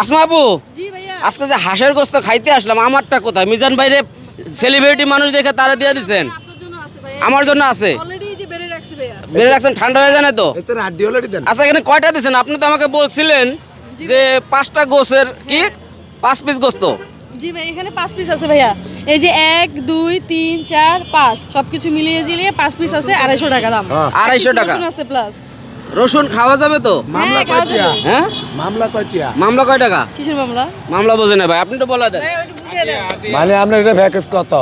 আসমা আপু আজকে যে হাঁসের গোস্ত খাইতে আসলাম আমারটা কোথায়? মিজান বাইরে সেলিব্রিটি মানুষ দেখে তারা দিয়ে দিচ্ছেন আপনার জন্য আছে ভাইয়া। আমার জন্য আছে। বেড়ে রাখছি ভাইয়া। বেড়ে রাখছেন ঠান্ডা হয়ে যায় না তো? এতে আড্ডি অলরেডি দেন। আচ্ছা এখানে কয়টা দিচ্ছেন আপনি তো আমাকে বলছিলেন যে পাঁচটা গোছের কি? পাঁচ পিস গোস্ত। জি ভাই এখানে পাঁচ পিস আছে ভাইয়া। এই যে এক দুই তিন চার পাঁচ সবকিছু মিলিয়ে জিলিয়ে পাঁচ পিস আছে আড়াইশো টাকা দাম। হ্যাঁ। আড়াইশো টাকা। আছে প্লাস রসুন খাওয়া যাবে তো? মামলা হ্যাঁ, খাওয়া হ্যাঁ? মামলা কয়টিয়া মামলা কয় টাকা? কিসের মামলা? মামলা বোঝে না ভাই আপনি তো বলা দেন। মানে আপনার এটা প্যাকেজ কত?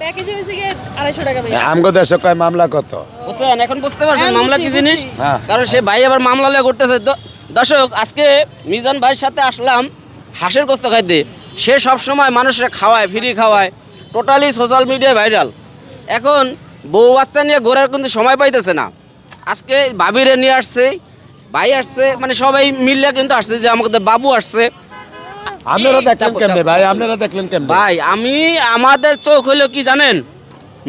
প্যাকেজে হয়েছে গিয়ে আড়াইশো টাকা ভাইয়া আমগো দেশে কয় মামলা কত? বুঝছেন? এখন বুঝতে পারছেন হ্যাঁ, মামলা কি জিনিস? হ্যাঁ। কারণ সে ভাই আবার মামলা লিয়ে করতেছে দর্শক আজকে মিজান ভাইয়ের সাথে আসলাম হাঁসের গোস্ত খাইতে। সে সব সময় মানুষরা খাওয়ায় ফ্রি খাওয়ায় টোটালি সোশ্যাল মিডিয়ায় ভাইরাল এখন বউ বাচ্চা নিয়ে ঘোরার কিন্তু সময় পাইতেছে না। আজকে ভাবিরে নিয়ে আসছে ভাই আসছে মানে সবাই মিললে কিন্তু আসছে যে আমাদের বাবু আসছে। আপনারা দেখলেন কেমনে ভাই? আপনারা দেখলেন কেমনে? ভাই আমি আমাদের চোখ হলো কি জানেন?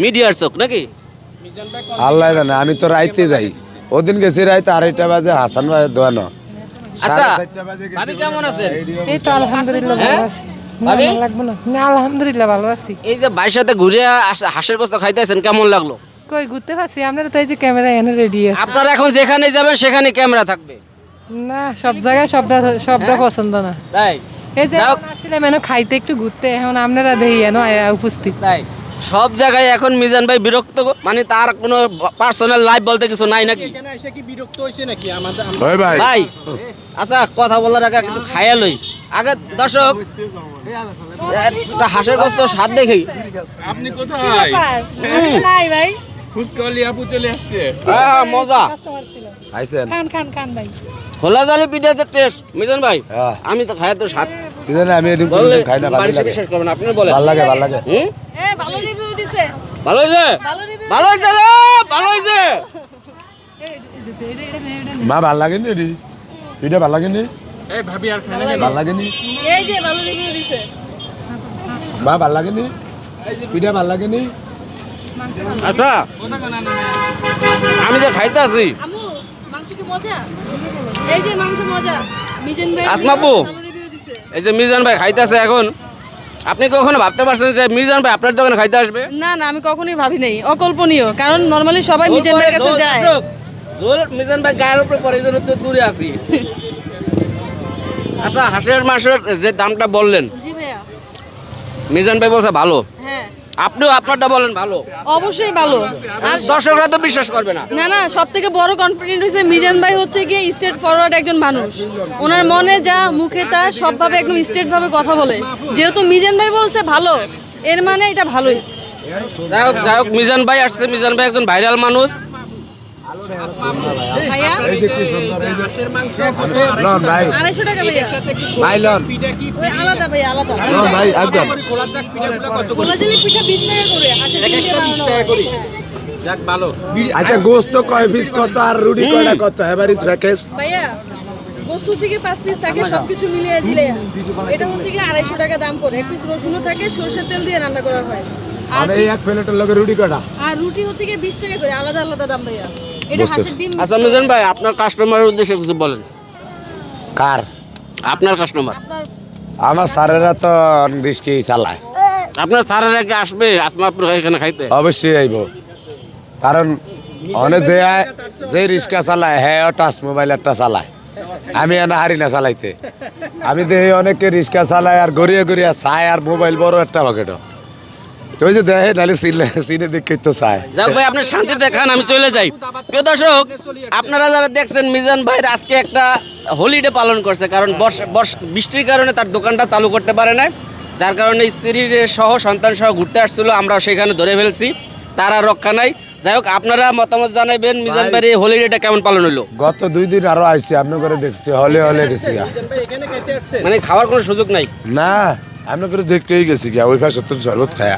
মিডিয়ার চোখ নাকি? আল্লাহ জানে আমি তো রাইতে যাই। ওদিন গেছি রাইতে আড়াইটা বাজে হাসান ভাই দোয়ানো। আচ্ছা ভাবি কেমন আছেন? এই তো আলহামদুলিল্লাহ হ্যাঁ? ভালো আছি। না না আলহামদুলিল্লাহ ভালো আছি। এই যে ভাইয়ের সাথে ঘুরে হাঁসের গোস্ত খাইতেছেন কেমন লাগল? কই ঘুরতে পারছি? আপনারা তো এই যে ক্যামেরা এনে রেডি আছে। আপনারা এখন যেখানে যাবেন সেখানে ক্যামেরা থাকবে। না সব জায়গায় সবটা সবটা পছন্দ না। তাই? এই যে আসছিলাম এনে খাইতে একটু ঘুরতে। এখন আপনারা দেখি এনো আয়া উপস্থিত। তাই? সব জায়গায় এখন মিজান ভাই বিরক্ত মানে তার কোনো পার্সোনাল লাইফ বলতে কিছু নাই নাকি? ভাই ভাই। আচ্ছা কথা বলার আগে একটু খাইয়া লই। আগে দর্শক একটা হাঁসের গোস্ত স্বাদ দেখি। আপনি কোথায়? নাই ভাই। ফুচকাওয়ালি আপু চলে আসছে। হ্যাঁ মজা। আইছেন? খান খান খান ভাই। খোলা জালি পিঠে যে টেস্ট মিজান ভাই হ্যাঁ। আমি তো খাই তো স্বাদ। কি আমি এদিন খাই না ভালো লাগে। বিশ্বাস করবেন আপনি বলেন। ভালো লাগে ভালো লাগে। হুম? এ ভালো রিভিউ দিছে। ভালো হয়েছে ভালো হয়েছে রে ভালো হয়েছে মা ভালো লাগেনি রে পিঠা ভালো লাগেনি? এই ভাবি আর খানা ভালো লাগেনি? এই যে ভালো রিভিউ দিছে। মা ভালো লাগেনি? পিঠা ভালো লাগেনি? আচ্ছা। আমি যে খাইতে আছি। এই যে মিজান ভাই খাইতে আছে এখন। আপনি কখনো ভাবতে পারছেন যে মিজান ভাই আপনার দোকানে খাইতে আসবে? না না আমি কখনোই ভাবি নাই। অকল্পনীয়। কারণ নর্মালি সবাই মিজেন ভাইয়ের কাছে যায়। জোর মিজান ভাই গায়ের উপরে পরে জন্য তো দূরে আছি। আচ্ছা হাঁসের মাংসের যে দামটা বললেন। জি ভাইয়া। মিজান ভাই বলছে ভালো। হ্যাঁ। আপনিও আপনারটা বলেন ভালো। অবশ্যই ভালো। আর দর্শকরা তো বিশ্বাস করবে না। না না সব থেকে বড় কনফিডেন্ট হয়েছে মিজান ভাই হচ্ছে গিয়ে স্টেট ফরওয়ার্ড একজন মানুষ। ওনার মনে যা মুখে তা সবভাবে একদম স্টেটভাবে কথা বলে। যেহেতু মিজান ভাই বলছে ভালো এর মানে এটা ভালোই। যাই হোক যাই হোক মিজান ভাই আসছে। মিজান ভাই একজন ভাইরাল মানুষ। আচ্ছা গোস্ত কয় পিস কত আর রুটি কয়টা কত? এভারেজ প্যাকেজ ভাইয়া বস্তু থেকে পাঁচ পিস থাকে সবকিছু মিলিয়ে এটা হচ্ছে কি আড়াইশো টাকা দাম পড়ে। এক পিস রসুনও থাকে সরষের তেল দিয়ে রান্না করা হয়। আর এই এক প্লেটের লগে রুটি কয়টা? আর রুটি হচ্ছে কি বিশ টাকা করে আলাদা আলাদা দাম ভাইয়া। আচ্ছা মিজান ভাই আপনার কাস্টমারের উদ্দেশ্যে কিছু বলেন। কার? আপনার কাস্টমার আমার স্যারেরা তো রিস্কি চালায়। আপনার স্যারের আগে আসবে? আসমা এখানে খাইতে? অবশ্যই আইব। কারণ অনেক যে আয়- যে রিক্সা চালায় হ্যাঁ টাচ মোবাইল একটা চালায়। আমি এনে হারি না চালাইতে। আমি দেখি অনেকে রিক্সা চালায় আর গড়িয়ে গড়িয়ে চায় আর মোবাইল বড় একটা পকেট ওই যে দেখে নাহলে সিনে সিনে তো চায়। যাক ভাই আপনি শান্তিতে খান আমি চলে যাই। প্রিয় দর্শক আপনারা যারা দেখছেন মিজান ভাইয়ের আজকে একটা হলিডে পালন করছে কারণ বর্ষা বৃষ্টির কারণে তার দোকানটা চালু করতে পারে না যার কারণে স্ত্রীর সহ সন্তান সহ ঘুরতে আসছিল আমরা সেখানে ধরে ফেলছি তার আর রক্ষা নাই। যাই হোক আপনারা মতামত জানাবেন মিজান এই হলিডেটা কেমন পালন হলো গত দুই দিন আরও আইসি আপনার করে দেখছি হলে হলে গেছি মানে খাওয়ার কোনো সুযোগ নাই? না আপনার করে দেখতেই গেছি গিয়া ওই পাশে তো শরবত খায়া